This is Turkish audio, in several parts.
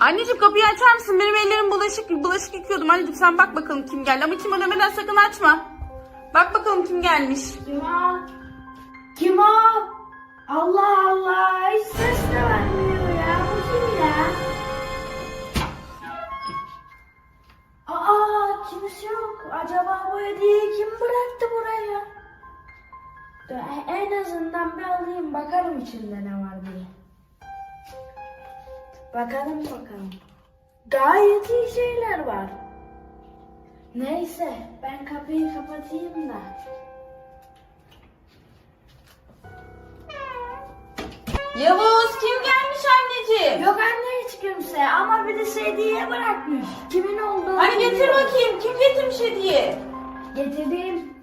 Anneciğim kapıyı açar mısın? Benim ellerim bulaşık, bulaşık yıkıyordum. Anneciğim sen bak bakalım kim geldi. Ama kim o demeden sakın açma. Bak bakalım kim gelmiş. Kim o? Kim o? Allah Allah hiç ses de vermiyor ya. Bu kim ya? Aa kimse yok. Acaba bu hediyeyi kim bıraktı buraya? Dur, En azından bir alayım bakalım içinde ne var diye. Bakalım bakalım. Gayet iyi şeyler var. Neyse ben kapıyı kapatayım da. Yavuz kim gelmiş anneciğim? Yok anne hiç kimse ama bir de hediye bırakmış. Kimin olduğunu Hani getir bilmiyorum. bakayım. Kim getirmiş hediye? Getireyim.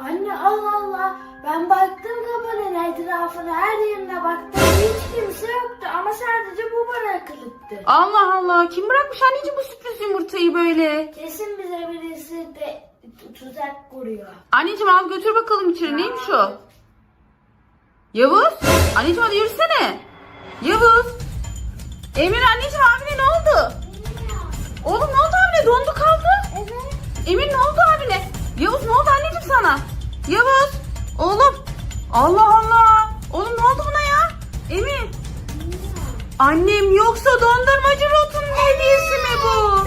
Anne Allah Allah. Ben baktım kapının etrafına her yerine baktım. Hiç kimse yoktu ama sadece bu bırakılıktı. Allah Allah. Kim bırakmış anneciğim bu sürpriz yumurtayı böyle? Kesin bize birisi de tuzak kuruyor. Anneciğim al götür bakalım içeri. Neymiş o? Yavuz. Anneciğim hadi yürüsene. Yavuz. Emir anneciğim abine ne oldu? Oğlum ne oldu abine? Dondu kaldı. Evet. Emir ne oldu abine? Yavuz ne oldu anneciğim sana? Yavuz. Oğlum. Allah Allah. Oğlum ne oldu buna ya? Emir. Annem yoksa dondurmacı Rot'un hediyesi mi bu?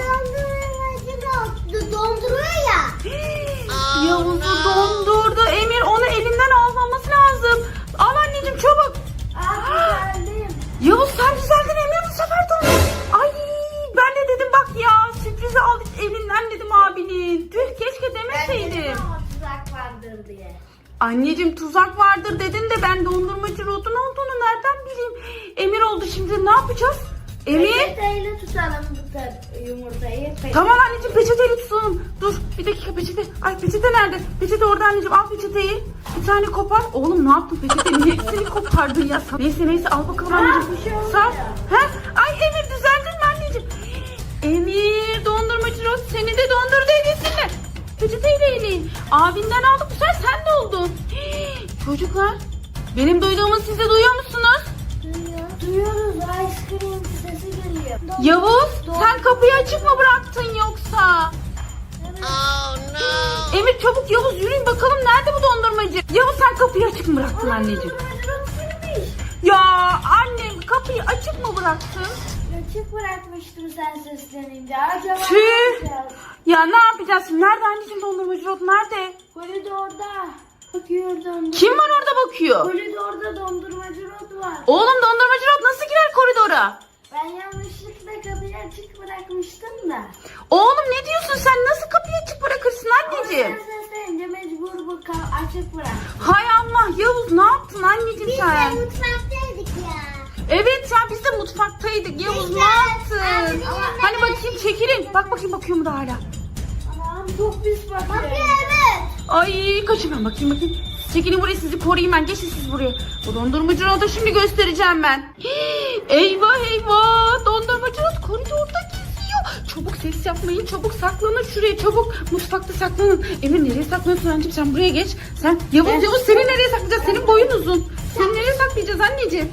Donduruyor ya. Yavuz'u dondurdu. Vardır diye. Anneciğim tuzak vardır dedin de ben dondurmacı Rod'un olduğunu nereden bileyim? Emir oldu şimdi ne yapacağız? Emir. Peçeteyle tutalım bu tar- yumurtayı. Peçete- Tamam anneciğim peçeteyle tutalım. Dur bir dakika peçete. Ay peçete nerede? Peçete orada anneciğim al peçeteyi. Bir tane kopar. Oğlum ne yaptın peçetenin hepsini kopardın ya. Neyse neyse al bakalım anneciğim. bir şey olmuyor. Sar. Ha? Ay Emir düzeldin mi anneciğim? Emir dondurmacı Rod seni de dondurdu hediyesini. Peçeteyle eleyin. Abinden aldık Hii, Çocuklar benim duyduğumu siz de duyuyor musunuz? Duyuyoruz ice cream sesi geliyor. Yavuz sen kapıyı açık mı bıraktın yoksa? Emir çabuk Yavuz yürüyün bakalım nerede bu dondurmacı? Yavuz sen kapıyı açık mı bıraktın anneciğim? Ya annem kapıyı açık mı bıraktın? Açık bırakmıştım sen seslenince. Acaba Tüh. ne yapacağız? Ya ne yapacağız? Nerede anneciğim dondurmacı Rod nerede? Koridorda. Bakıyor dondurma. Kim var orada bakıyor? Koridorda dondurmacı rot var. Oğlum dondurmacı Rod nasıl girer koridora? Ben yanlışlıkla kapıyı açık bırakmıştım da. Oğlum ne diyorsun sen? Nasıl kapıyı açık bırakırsın anneciğim? Sen seslenince mecbur bu ka- açık bırak. Hay Allah Yavuz ne yaptın anneciğim sen? mutfaktaydık ya. Evet ya biz de mutfaktaydık. Yavuz ne yaptın? Hani bakayım çekilin. Bak bakayım bakıyor mu da hala? Anam çok pis bakıyor. Ay kaçın ben bakayım bakayım. Çekilin buraya sizi koruyayım ben. Geçin siz buraya. Bu dondurmacı da şimdi göstereceğim ben. Hii, eyvah eyvah. Dondurmacı rot koridorda geziyor. Çabuk ses yapmayın. Çabuk saklanın şuraya. Çabuk mutfakta saklanın. Emir nereye saklanıyorsun anneciğim? Sen buraya geç. Sen Yavuz Yavuz seni nereye saklayacağız? Senin boyun uzun. Seni nereye saklayacağız anneciğim?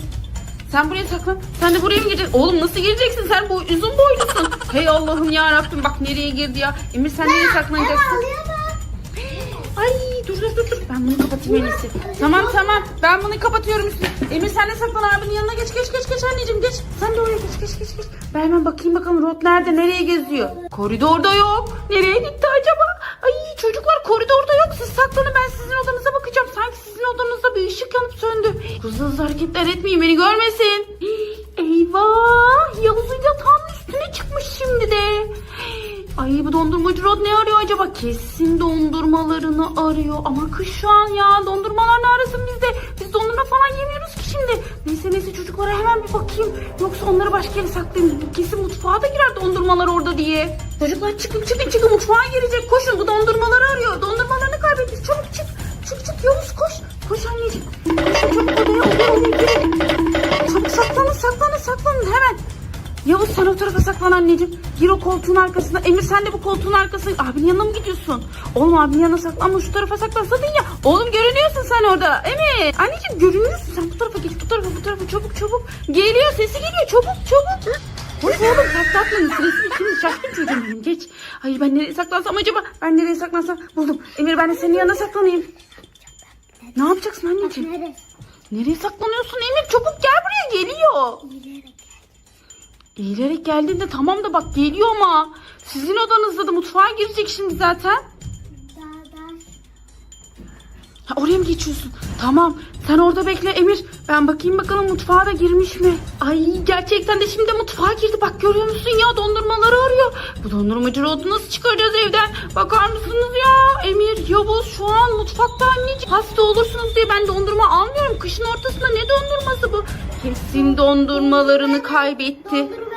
Sen buraya saklan. Sen de buraya mı gireceksin? Oğlum nasıl gireceksin? Sen bu uzun boylusun. Hey Allah'ım ya Rabbim bak nereye girdi ya. Emir sen nereye saklanacaksın? Ben bunu kapatayım en iyisi. Tamam tamam. Ben bunu kapatıyorum üstüne. Emir sen de saklan abinin yanına geç geç geç geç anneciğim geç. Sen de oraya geç geç geç geç. Ben hemen bakayım bakalım Rot nerede nereye geziyor. Koridorda yok. Nereye gitti acaba? Ay çocuklar koridorda yok. Siz saklanın ben sizin odanıza bakacağım. Sanki sizin odanızda bir ışık yanıp söndü. Hızlı hızlı hareketler etmeyin beni görmesin. Eyvah Yavuz'un yatağının Ay bu dondurmacı Rod ne arıyor acaba? Kesin dondurmalarını arıyor. Ama kış şu an ya. Dondurmalar ne arasın bizde? Biz dondurma falan yemiyoruz ki şimdi. Neyse neyse çocuklara hemen bir bakayım. Yoksa onları başka yere saklayayım. Kesin mutfağa da girer dondurmalar orada diye. Çocuklar çıkın çıkın çıkın mutfağa girecek. Koşun bu dondurmaları Gir o koltuğun arkasına. Emir sen de bu koltuğun arkasına. Abinin yanına mı gidiyorsun? Oğlum abinin yanına saklanma şu tarafa saklansadın ya. Oğlum görünüyorsun sen orada. Emir. Anneciğim görünüyorsun sen bu tarafa geç bu tarafa bu tarafa çabuk çabuk. Geliyor sesi geliyor çabuk çabuk. Koş oğlum saklatmayın sırası? Şimdi şaşkın çocuğum benim geç. Hayır ben nereye saklansam acaba? Ben nereye saklansam? Buldum. Emir ben de senin yanına saklanayım. Ne yapacaksın anneciğim? Nereye saklanıyorsun Emir? Çabuk gel buraya geliyor. Yürüyerek. Eğilerek geldiğinde tamam da bak geliyor ama. Sizin odanızda da mutfağa girecek şimdi zaten. Ha, oraya mı geçiyorsun? Tamam. Sen orada bekle Emir. Ben bakayım bakalım mutfağa da girmiş mi? Ay gerçekten de şimdi mutfağa girdi. Bak görüyor musun ya dondurmaları arıyor. Bu dondurmacı rodu nasıl çıkaracağız evden? Bakar mısınız ya? Emir, Yavuz şu an mutfakta anneciğim. Hasta olursunuz diye ben dondurma almıyorum. Kışın ortasında ne dondurması bu? Kesin dondurmalarını kaybetti. Dondurmaya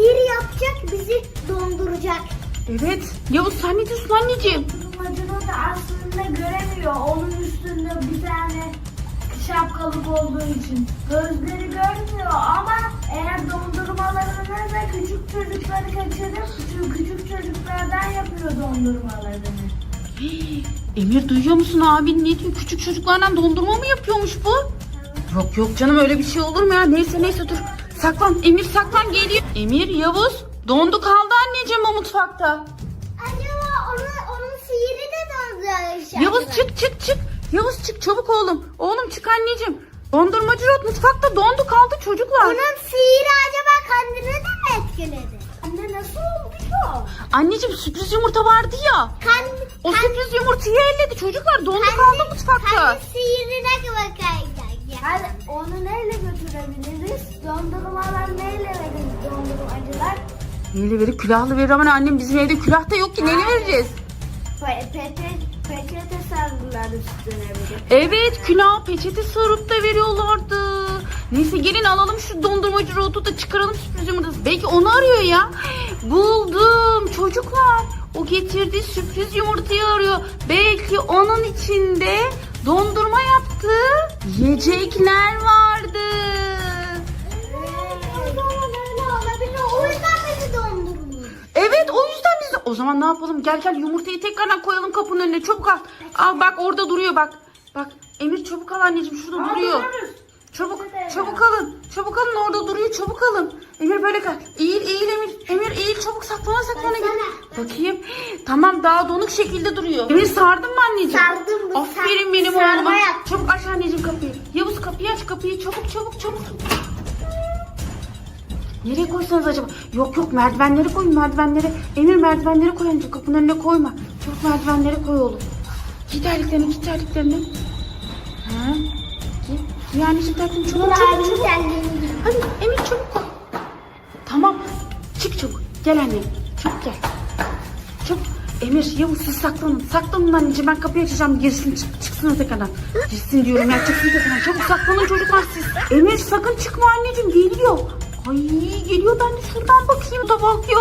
Sihir yapacak bizi donduracak. Evet. Yavuz sen ne diyorsun anneciğim? Dondurmacını da aslında göremiyor. Onun üstünde bir tane şapkalık olduğu için. Gözleri görmüyor ama eğer dondurmalarını da küçük çocukları kaçırıp şu küçük çocuklardan yapıyor dondurmalarını. Hii, Emir duyuyor musun abin ne diyor? Küçük çocuklardan dondurma mı yapıyormuş bu? Yok yok canım öyle bir şey olur mu ya? Neyse neyse dur. Saklan Emir saklan geliyor. Emir Yavuz dondu kaldı anneciğim o mutfakta. Acaba onun, onun sihiri de donduracak. Yavuz çık çık çık. Yavuz çık çabuk oğlum. Oğlum çık anneciğim. Dondurmacı Rod mutfakta dondu kaldı çocuklar. Onun sihiri acaba kendini de mi etkiledi? Anne nasıl oldu o? Anneciğim sürpriz yumurta vardı ya. Kendi, O kendi, sürpriz yumurtayı elledi çocuklar dondu kaldı mutfakta. kendi sihirine bakacak. Hadi onu neyle götürebiliriz? Dondurmalar neyle veririz dondurmacılar? Neyle verir külahlı verir ama annem bizim evde külah da yok ki neyle vereceğiz? Pe peçete, peçete sardılar üstüne bir de. Evet külah peçete sarıp da veriyorlardı. Neyse gelin alalım şu dondurmacı rotu da çıkaralım sürpriz yumurtası. Belki onu arıyor ya. Buldum çocuklar. O getirdiği sürpriz yumurtayı arıyor. Belki onun içinde dondurma yaptığı yiyecekler vardı. Evet o yüzden biz de... O zaman ne yapalım? Gel gel yumurtayı tekrardan koyalım kapının önüne. Çabuk al. Al bak orada duruyor bak. Bak Emir çabuk al anneciğim şurada duruyor. Çabuk, çabuk alın. Çabuk alın orada duruyor. Çabuk alın. Emir böyle kal. Eğil, eğil Emir. Emir eğil çabuk saklana saklana git. Bakayım. Tamam daha donuk şekilde duruyor. Emir sardın mı anneciğim? Sardım, Aferin sar- benim oğluma. Çabuk aç anneciğim kapıyı. Yavuz kapıyı aç kapıyı. Çabuk çabuk çabuk. Nereye koysanız acaba? Yok yok merdivenleri koyun merdivenlere. Emir merdivenleri koy anneciğim kapının önüne koyma. Çabuk merdivenleri koy oğlum. Giy terliklerini giy terliklerini. Ha? Terliklerini çabuk Nur çabuk abinin çabuk. kendini Hadi Emir çabuk koy. Tamam. Çık çabuk. Gel annem. Çabuk gel. Çabuk. Emir, Yavuz siz saklanın. Saklanın anneciğim ben kapıyı açacağım. Girsin çık, çıksın tekrardan. Girsin diyorum ya çıksın tekrardan. Çabuk saklanın çocuklar siz. Emir sakın çıkma anneciğim geliyor. Ay geliyor ben de şuradan bakayım da bak ya.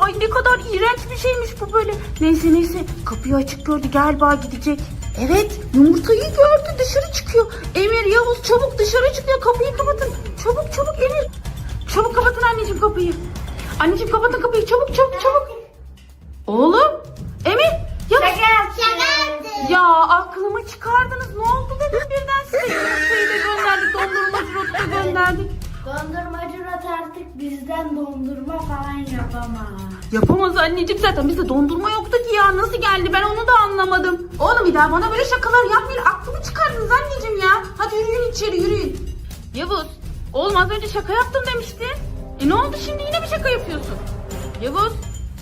Ay ne kadar iğrenç bir şeymiş bu böyle. Neyse neyse kapıyı açık gördü galiba gidecek. Evet yumurtayı gördü dışarı çıkıyor. Emir Yavuz çabuk dışarı çıkıyor kapıyı kapatın. Çabuk çabuk Emir. Çabuk kapatın anneciğim kapıyı. Anneciğim kapatın kapıyı çabuk çabuk çabuk. Oğlum Emir Yavuz. Şaka yaptı. Ya aklımı çıkardınız. Ne oldu dedim birden size. Yumurtayı da gönderdik. Dondurmacı rotu da gönderdik. Dondurmacı Murat artık bizden dondurma falan yapamaz. Yapamaz anneciğim zaten bizde dondurma yoktu ki ya. Nasıl geldi ben onu da anlamadım. Oğlum bir daha bana böyle şakalar yapmayın. Aklımı çıkardınız anneciğim ya. Hadi yürüyün içeri yürüyün. Yavuz. Oğlum az önce şaka yaptım demiştin. E ne oldu şimdi yine bir şaka yapıyorsun? Yavuz.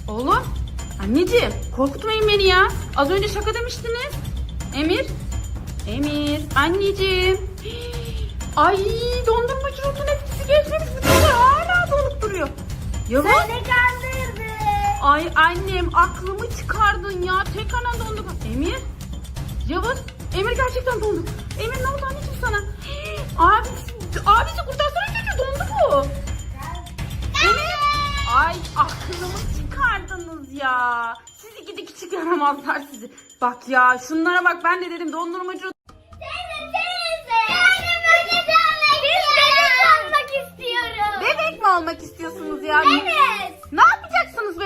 Oğlum. Anneciğim korkutmayın beni ya. Az önce şaka demiştiniz. Emir. Emir. Anneciğim. Ay dondurmacı rotun etkisi geçmemiş. Şey hala donup duruyor. Yavuz. Seni kandırdı. Ay annem aklımı çıkardın ya. Tekrardan dondu. Emir. Yavuz. Emir gerçekten dondu. Emir ne oldu anneciğim sana? Hii, Abi, abisi kurtarsana çocuğu dondu bu. Emir. Ay aklımı çıkardınız ya. Sizi gidi küçük yaramazlar sizi. Bak ya şunlara bak ben de dedim dondurmacı. Bebek mi olmak istiyorsunuz ya? Evet.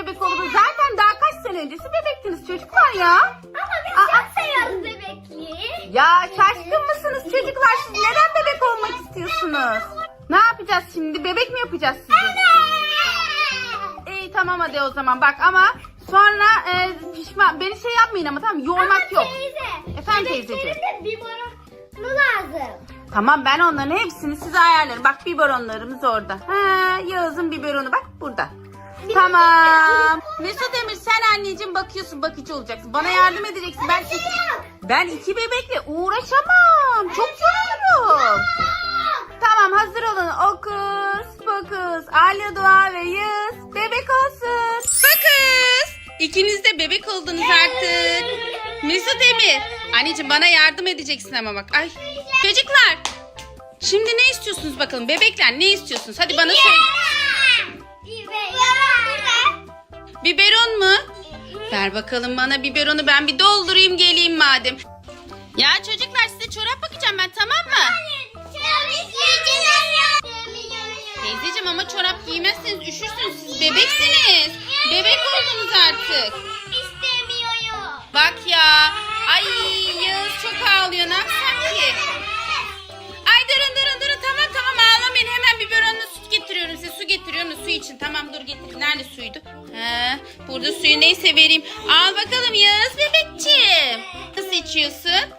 Bebek olup? Zaten daha kaç sene öncesi bebektiniz çocuklar ya. Ama biz Aa. çok seviyoruz bebekliği. Ya şaşkın mısınız çocuklar? Siz neden bebek olmak istiyorsunuz? Ne yapacağız şimdi? Bebek mi yapacağız sizi? İyi tamam hadi o zaman bak ama sonra e, pişman beni şey yapmayın ama tamam yoğurmak yok. Teyze. Efendim teyzeciğim? Bebeklerin de biberonu lazım. Tamam ben onların hepsini size ayarlarım. Bak biberonlarımız orada. Ha, Yağız'ın biberonu bak burada. Tamam. Mesut Emir sen anneciğim bakıyorsun bakıcı olacaksın. Bana yardım edeceksin. Ben iki, ben iki bebekle uğraşamam. Çok yorulurum. Tamam hazır olun. Okus, pokus, Alya Dua ve Yağız bebek olsun. Bakız. İkiniz de bebek oldunuz artık. Mesut Emir. Anneciğim bana yardım edeceksin ama bak. Ay çocuklar. Şimdi ne istiyorsunuz bakalım? Bebekler ne istiyorsunuz? Hadi bana söyle. Biberon mu? Ver bakalım bana biberonu ben bir doldurayım geleyim madem. Ya çocuklar size çorap bakacağım ben tamam mı? Teyzeciğim ama çorap giymezseniz üşürsünüz. Siz bebeksiniz. Bebek oldunuz artık. İstemiyorum. Bak ya. Ay Yağız çok ağlıyor. Ne yapsam ki? Ay durun durun durun. Tamam tamam ağlamayın. Hemen biberonla süt getiriyorum size. Su getiriyorum su için. Tamam dur getir. Nerede suydu? He, burada suyu neyse vereyim. Al bakalım Yağız bebekçim. Nasıl içiyorsun?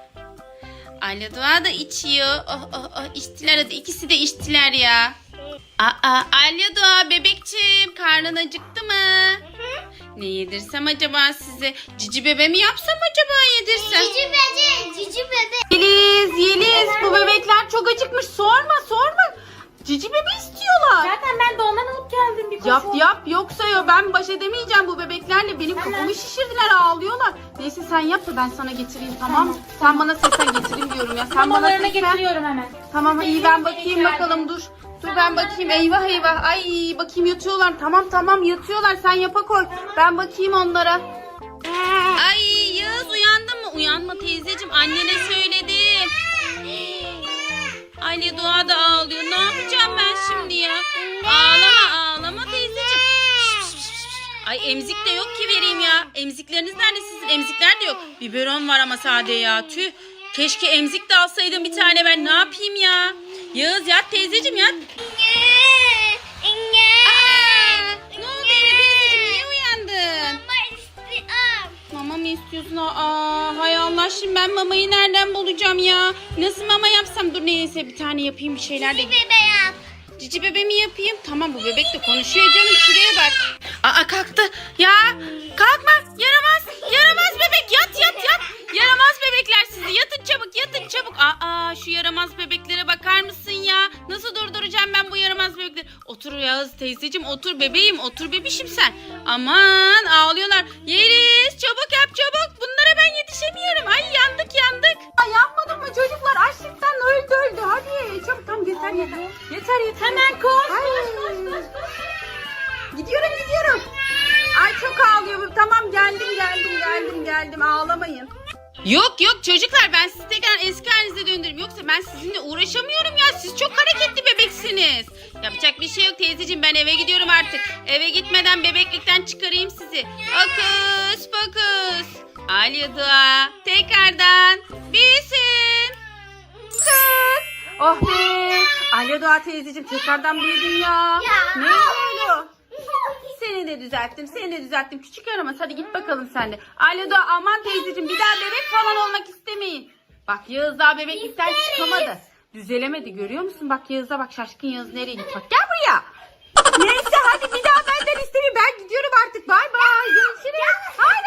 Ayla Doğa da içiyor. Oh oh oh içtiler hadi ikisi de içtiler ya. Aa Alya Doğa bebekçim karnın acıktı mı? Ne yedirsem acaba size? Cici bebe mi yapsam acaba yedirsem? Cici bebe, cici bebe. Yeliz, Yeliz bu bebekler çok acıkmış. Sorma, sorma. Cici bebe istiyorlar. Zaten ben de ondan alıp geldim bir Yap yap yoksa yo ben baş edemeyeceğim bu bebeklerle. Benim kafamı şişirdiler ağlıyorlar. Neyse sen yap da ben sana getireyim tamam mı? Sen bana seslen getireyim diyorum ya. Sen bana Mamalarını seslen. getiriyorum hemen. Tamam iyi ben bakayım bakalım dur. Dur ben bakayım eyvah eyvah. Ay bakayım yatıyorlar. Tamam tamam yatıyorlar sen yapa koy. Ben bakayım onlara. Ay Yağız uyandın mı? Uyanma teyzeciğim annene söyledim. Ali Doğa da ağlıyor. Ne yapacağım ben şimdi ya? Ağlama ağlama teyzeciğim. Şş, şş, şş, şş. Ay emzik de yok ki vereyim ya. Emzikleriniz nerede sizin? Emzikler de yok. Biberon var ama sade ya. Tüh. Keşke emzik de alsaydım bir tane ben. Ne yapayım ya? Yağız yat teyzeciğim yat. İstiyorsun? Aa, hay Allah şimdi ben mamayı nereden bulacağım ya? Nasıl mama yapsam? Dur neyse bir tane yapayım bir şeyler de. Cici bebe mi yapayım? Tamam bu bebek de konuşuyor canım şuraya bak. Aa kalktı. Ya kalkma yaramaz. Yaramaz bebek yat yat yat. Yaramaz bebekler sizi yatın çabuk yatın çabuk. Aa şu yaramaz bebeklere bakar mısın ya? Nasıl durduracağım ben bu yaramaz bebekleri? Otur Yağız teyzeciğim otur bebeğim otur bebişim sen. Aman ağlıyorlar. Yeliz çabuk yap çabuk. Bunlara ben yetişemiyorum. Ay yandık yandık. Ay yanmadım mı çocuklar? Açlıktan öldü öldü. Hadi çabuk tamam yeter yeter. Yeter yeter. Hemen koş koş koş koş. Gidiyorum gidiyorum. Ay çok ağlıyor. bu. Tamam geldim geldim geldim geldim ağlamayın. Yok yok çocuklar ben sizi tekrar eski halinize döndürürüm. Yoksa ben sizinle uğraşamıyorum ya. Siz çok hareketli bebeksiniz. Yapacak bir şey yok teyzeciğim ben eve gidiyorum artık. Eve gitmeden bebeklikten çıkarayım sizi. Okus pokus. Alya dua tekrardan büyüsün. Kız. Oh be. Alya dua teyzeciğim tekrardan büyüdün ya. Ne? Seni de düzelttim, seni de düzelttim. Küçük yaramaz hadi git bakalım sen de. Alo da aman teyzeciğim bir daha bebek falan olmak istemeyin. Bak Yağız daha bebeklikten çıkamadı. Düzelemedi görüyor musun? Bak Yağız'a bak şaşkın Yağız nereye gitti? Bak gel buraya. Neyse hadi bir daha benden istemeyin. Ben gidiyorum artık. Bay bay. Görüşürüz. Hadi.